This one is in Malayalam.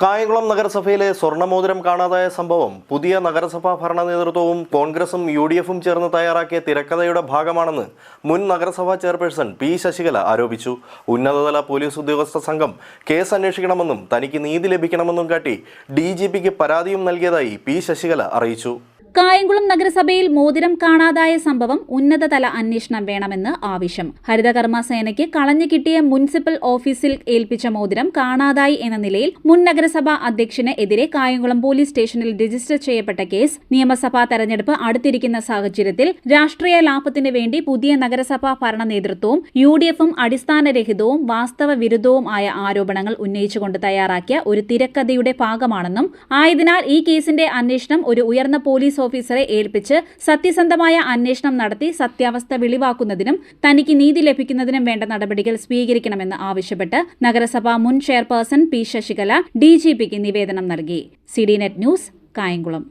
കായംകുളം നഗരസഭയിലെ സ്വർണമോതിരം കാണാതായ സംഭവം പുതിയ നഗരസഭാ ഭരണ നേതൃത്വവും കോൺഗ്രസും യു ഡി എഫും ചേർന്ന് തയ്യാറാക്കിയ തിരക്കഥയുടെ ഭാഗമാണെന്ന് മുൻ നഗരസഭാ ചെയർപേഴ്സൺ പി ശശികല ആരോപിച്ചു. ഉന്നതതല പോലീസ് ഉദ്യോഗസ്ഥ സംഘം കേസ് അന്വേഷിക്കണമെന്നും തനിക്ക് നീതി ലഭിക്കണമെന്നും കാട്ടി ഡി പരാതിയും നൽകിയതായി പി ശശികല അറിയിച്ചു. കായംകുളം നഗരസഭയിൽ മോതിരം കാണാതായ സംഭവം ഉന്നതതല അന്വേഷണം വേണമെന്ന് ആവശ്യം. ഹരിതകർമ്മ സേനയ്ക്ക് കളഞ്ഞു കിട്ടിയ മുനിസിപ്പൽ ഓഫീസിൽ ഏൽപ്പിച്ച മോതിരം കാണാതായി എന്ന നിലയിൽ മുൻ നഗരസഭാ അധ്യക്ഷന് എതിരെ കായംകുളം പോലീസ് സ്റ്റേഷനിൽ രജിസ്റ്റർ ചെയ്യപ്പെട്ട കേസ് നിയമസഭാ തെരഞ്ഞെടുപ്പ് അടുത്തിരിക്കുന്ന സാഹചര്യത്തിൽ രാഷ്ട്രീയ ലാഭത്തിന് വേണ്ടി പുതിയ നഗരസഭാ ഭരണ നേതൃത്വവും യു ഡി എഫും അടിസ്ഥാനരഹിതവും വാസ്തവ വിരുദ്ധവും ആയ ആരോപണങ്ങൾ ഉന്നയിച്ചുകൊണ്ട് തയ്യാറാക്കിയ ഒരു തിരക്കഥയുടെ ഭാഗമാണെന്നും ആയതിനാൽ ഈ കേസിന്റെ അന്വേഷണം ഒരു ഉയർന്ന പോലീസ് ഓഫീസറെ ഏൽപ്പിച്ച് സത്യസന്ധമായ അന്വേഷണം നടത്തി സത്യാവസ്ഥ വെളിവാക്കുന്നതിനും തനിക്ക് നീതി ലഭിക്കുന്നതിനും വേണ്ട നടപടികൾ സ്വീകരിക്കണമെന്ന് ആവശ്യപ്പെട്ട് നഗരസഭാ മുൻ ചെയർപേഴ്സൺ പി ശശികല ഡി നിവേദനം നൽകി. C net news Kayamkulam.